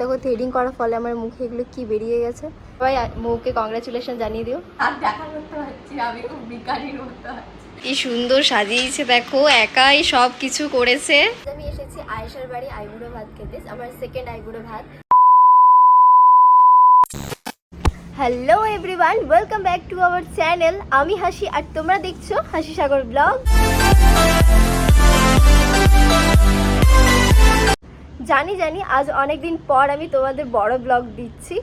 দেখো থ্রেডিং করার ফলে আমার মুখে এগুলো কি বেরিয়ে গেছে। সবাই মৌকে কংগ্রাচুলেশন জানিয়ে দিও। আর দেখা করতে পারছি আমি খুব বিকারির মতো কি সুন্দর সাজিয়েছে দেখো একাই সব কিছু করেছে। আমি এসেছি আয়েশার বাড়ি আইবুড়ো ভাত খেতে। আমার সেকেন্ড আইবুড়ো ভাত। Hello everyone welcome back to our channel আমি হাসি আর তোমরা দেখছ হাসি সাগর ব্লগ। জানি জানি, আজ অনেক দিন পর আমি তোমাদের বড় ব্লগ দিচ্ছি।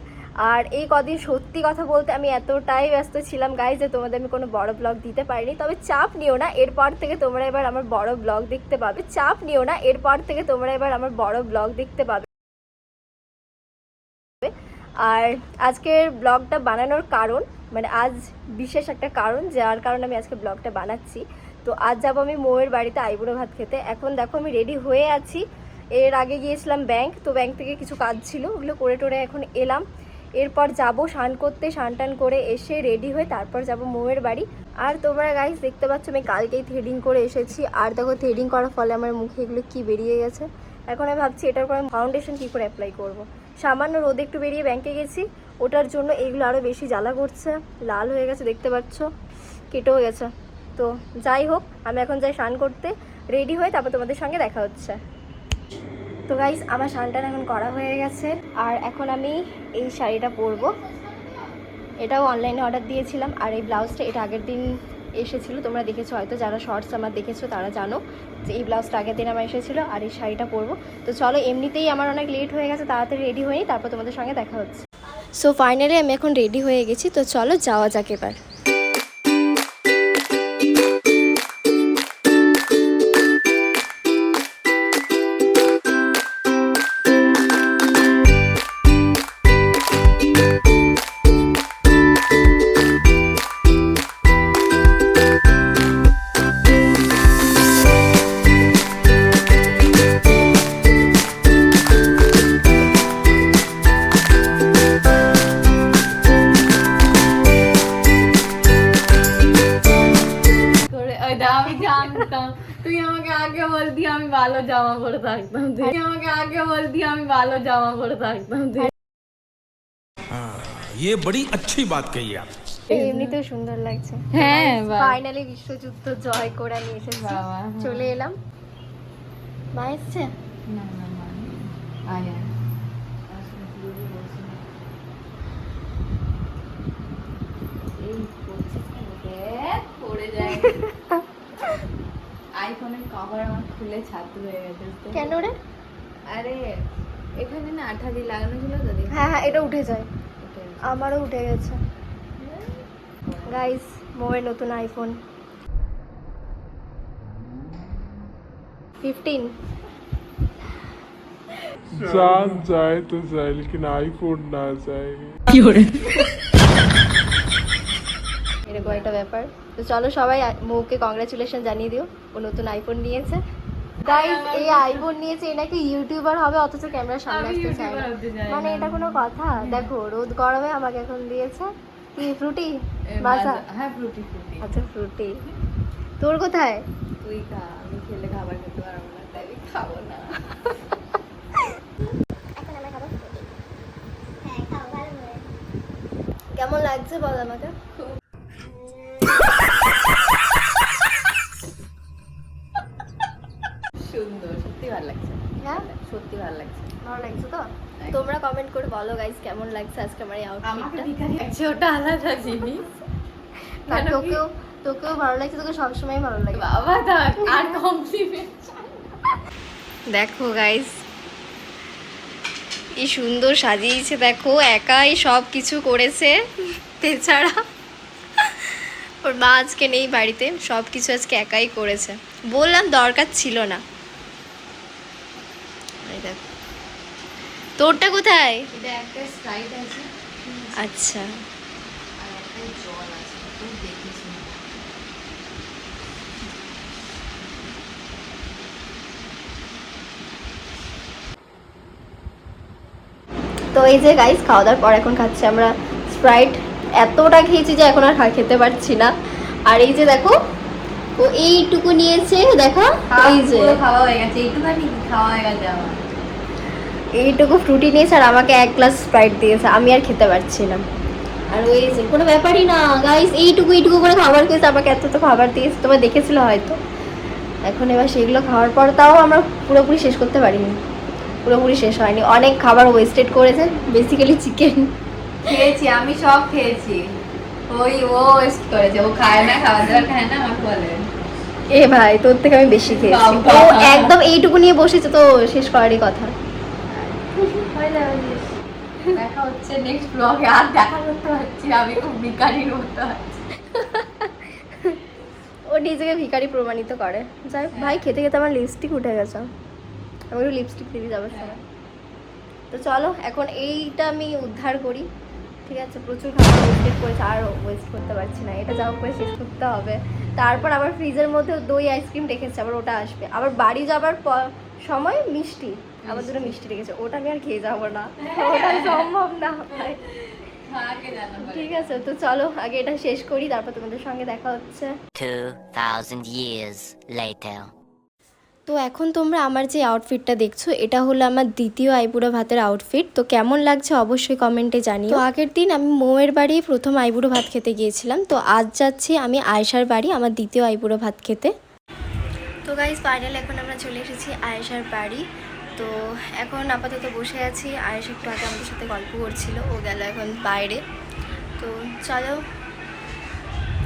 আর এই কদিন সত্যি কথা বলতে আমি এতটাই ব্যস্ত ছিলাম গাই যে তোমাদের আমি কোনো বড় ব্লগ দিতে পারিনি। তবে চাপ নিও না, এরপর থেকে তোমরা এবার আমার বড় ব্লগ দেখতে পাবে। চাপ নিও না, এরপর থেকে তোমরা এবার আমার বড় ব্লগ দেখতে পাবে। আর আজকের ব্লগটা বানানোর কারণ মানে আজ বিশেষ একটা কারণ, যার কারণে আমি আজকে ব্লগটা বানাচ্ছি। তো আজ যাব আমি মৌয়ের বাড়িতে আইবুড়ো ভাত খেতে। এখন দেখো আমি রেডি হয়ে আছি। এর আগে গিয়েছিলাম ব্যাংক তো ব্যাংক থেকে কিছু কাজ ছিল, ওগুলো করে টোরে এখন এলাম। এরপর যাব স্নান করতে, স্নান টান করে এসে রেডি হয়ে তারপর যাব মৌয়ের বাড়ি। আর তোমরা গাইস দেখতে পাচ্ছ, আমি কালকেই থ্রেডিং করে এসেছি। আর দেখো থ্রেডিং করার ফলে আমার মুখে এগুলো কি বেরিয়ে গেছে। এখন আমি ভাবছি এটার উপর আমি ফাউন্ডেশন কী করে অ্যাপ্লাই করব। সামান্য রোদে একটু বেরিয়ে ব্যাংকে গেছি। ওটার জন্য এগুলো আরও বেশি জ্বালা করছে। লাল হয়ে গেছে, দেখতে পাচ্ছ? কেটেও গেছে। তো যাই হোক, আমি এখন যাই স্নান করতে। রেডি হয়ে তারপর তোমাদের সঙ্গে দেখা হচ্ছে। তো গাইস আমার স্নানটান এখন করা হয়ে গেছে। আর এখন আমি এই শাড়িটা পরবো। এটাও অনলাইনে অর্ডার দিয়েছিলাম, আর এই ব্লাউজটা এটা আগের দিন এসেছিল। তোমরা দেখেছ, হয়তো যারা শর্টস আমার দেখেছ, তারা জানো যে এই ব্লাউজটা আগের দিন আমার এসেছিল, আর এই শাড়িটা পরবো। তো চলো, এমনিতেই আমার অনেক লেট হয়ে গেছে, তাড়াতাড়ি রেডি হয়ে তারপর তোমাদের সঙ্গে দেখা হচ্ছে। সো ফাইনালি আমি এখন রেডি হয়ে গেছি, তো চলো, যাওয়া যাক এবার। জানতাম তুই আমাকে আগে বলতি আমি ভালো জামা পরে থাকতাম তুই আমাকে আগে বলতি আমি ভালো জামা পরে থাকতাম তুই हाँ ये बड़ी अच्छी बात कही आप এমনিতেও সুন্দর লাগছে হ্যাঁ, বাহ। ফাইনালি বিশ্বযুদ্ধ জয় করে আমি এসেছি বাবা, হ্যাঁ। চলে এলাম মা এসছে না না না আয় আয় এই করছিস কেন? দেখ, পড়ে যায় আইফোনের কভার আমার খুলে ছাতু হয়ে গেছে তো। কেন রে আরে এখানে না আঠা দিয়ে লাগানো ছিল তো দেখ হ্যাঁ হ্যাঁ এটা উঠে যায় আমারও উঠে গেছে গাইস মোয়ের নতুন আইফোন ফিফটিন जान जाए तो जाए लेकिन आईफोन ना जाए এরকম একটা ব্যাপার। তো চলো সবাই মৌকে কংগ্রাচুলেশন জানিয়ে দিও। ও নতুন আইফোন নিয়েছে। গাইস এই আইফোন নিয়েছে এ নাকি ইউটিউবার হবে অথচ ক্যামেরা সামনে আসতে চায় না। মানে এটা কোনো কথা? দেখো রোদ গরমে আমাকে এখন দিয়েছে। কি ফ্রুটি মাজা হ্যাঁ ফ্রুটি ফ্রুটি আচ্ছা ফ্রুটি তোর কোথায়? তুই খা আমি খেলে খাবার খেতে পারব না তাই খাব না। কেমন লাগছে বল আমাকে সুন্দর সত্যি ভালো লাগছে হ্যাঁ সত্যি ভালো লাগছে ভালো লাগছে তো? তোমরা কমেন্ট করে বলো গাইস কেমন লাগছে আজকে আমার এই আমাকে আউটফিটটা ওটা আলাদা জিনিস। না তোকেও তোকেও ভালো লাগছে তোকে সবসময় ভালো লাগে। বাবা থাক আর কমপ্লিমেন্ট দেখো গাইস কি সুন্দর সাজিয়েছে দেখো একাই সব কিছু করেছে। এছাড়া ওর মা আজকে নেই বাড়িতে সব কিছু আজকে একাই করেছে। বললাম দরকার ছিল না। এই দেখো। তোরটা কোথায়? এটা একটা স্প্রাইট আছে। আচ্ছা। আর একটা জল আছে। তুই দেখিস তো এই যে গাইস খাওয়া দাওয়ার পর এখন খাচ্ছি আমরা স্প্রাইট। এতটা খেয়েছি যে এখন আর খেতে পারছি না। আর এই যে দেখো ও এইটুকু নিয়েছে দেখো এই যে। খাওয়া হয়ে গেছে। এইটুখানি খাওয়া হয়ে গেছে আমার। এইটুকু ফ্রুটি নিয়েছে আর আমাকে এক গ্লাস স্প্রাইট দিয়েছে। আমি আর খেতে পারছিলাম আর ওই যে কোনো ব্যাপারই না। গাইস এইটুকু এইটুকু করে খাবার খেয়েছে আমাকে এত তো খাবার দিয়েছে। তোমার দেখেছিল হয়তো। এখন এবার সেগুলো খাওয়ার পর তাও আমরা পুরোপুরি শেষ করতে পারিনি। পুরোপুরি শেষ হয়নি। অনেক খাবার ওয়েস্টেড করেছে। বেসিক্যালি চিকেন খেয়েছি আমি সব খেয়েছি। ওই ও ওয়েস্ট করেছে। ও খায় না খাবার দাবার খায় না আমাকে বলে। এ ভাই তোর থেকে আমি বেশি খেয়েছি। একদম এইটুকু নিয়ে বসেছে তো শেষ করারই কথা। দেখা হচ্ছে নেক্সট ব্লগে আর দেখা করতে পারছি আমি খুব বিকারির মতো ও নিজেকে ভিখারি প্রমাণিত করে। যাই ভাই, খেতে খেতে আমার লিপস্টিক উঠে গেছে। আমি একটু লিপস্টিক দিতে যাবার সময়। তো চলো, এখন এইটা আমি উদ্ধার করি। ঠিক আছে, প্রচুর খাবার ওয়েস্টেড করেছে আর ওয়েস্ট করতে পারছি না। এটা যাও করে শেষ করতে হবে। তারপর আবার ফ্রিজের মধ্যে দই আইসক্রিম রেখেছে, আবার ওটা আসবে। আবার বাড়ি যাবার সময় মিষ্টি। আবার দুটো মিষ্টি রেখেছে। ওটা আমি আর খেয়ে যাব না। ওটা সম্ভব না ঠিক আছে তো চলো আগে এটা শেষ করি তারপর তোমাদের সঙ্গে দেখা হচ্ছে। 2,000 years later. তো এখন তোমরা আমার যে আউটফিটটা দেখছ এটা হলো আমার দ্বিতীয় আইবুড়ো ভাতের আউটফিট তো কেমন লাগছে অবশ্যই কমেন্টে জানিও। তো আগের দিন আমি মৌয়ের বাড়ি প্রথম আইবুড়ো ভাত খেতে গিয়েছিলাম। তো আজ যাচ্ছি আমি আয়েশার বাড়ি আমার দ্বিতীয় আইবুড়ো ভাত খেতে। তো গাইজ ফাইনাল এখন আমরা চলে এসেছি আয়েশার বাড়ি। তো এখন আপাতত বসে আছি। আয়েশা একটু আগে আমাদের সাথে গল্প করছিল, ও গেল এখন বাইরে। তো চলো,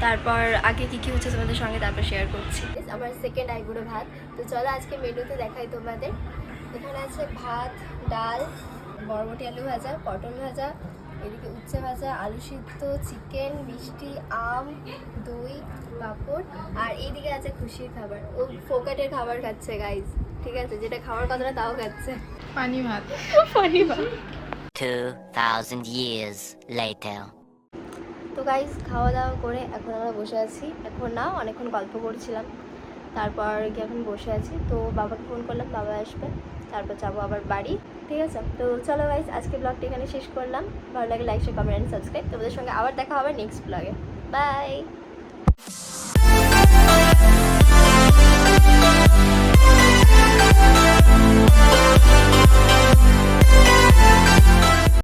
তারপর আগে কি কি হচ্ছে তোমাদের সঙ্গে তারপর শেয়ার করছি। আমার সেকেন্ড আইবুড়ো ভাত। তো চলো আজকে মেনুতে দেখাই তোমাদের। এখানে আছে ভাত, ডাল, বরবটি আলু ভাজা, পটল ভাজা, এদিকে উচ্ছে ভাজা, আলু সিদ্ধ, চিকেন, মিষ্টি, আম, দই, পাঁপড়, আর এইদিকে আছে খুশির খাবার। ও ফোকাটের খাবার খাচ্ছে গাইজ ঠিক আছে যেটা খাওয়ার কথা না তাও খাচ্ছে। পানি ভাত। পানি ভাত। 2,000 years later. তো গাইজ খাওয়া দাওয়া করে এখন আমরা বসে আছি। এখন না অনেকক্ষণ গল্প করছিলাম। তারপর কি এখন বসে আছি। তো বাবাকে ফোন করলাম বাবা আসবে। তারপর যাব আবার বাড়ি। ঠিক আছে? তো চলো গাইজ আজকে ব্লগটা এখানে শেষ করলাম। ভালো লাগে like share comment and subscribe তোমাদের সঙ্গে আবার দেখা হবে নেক্সট ব্লগে বাই Bye.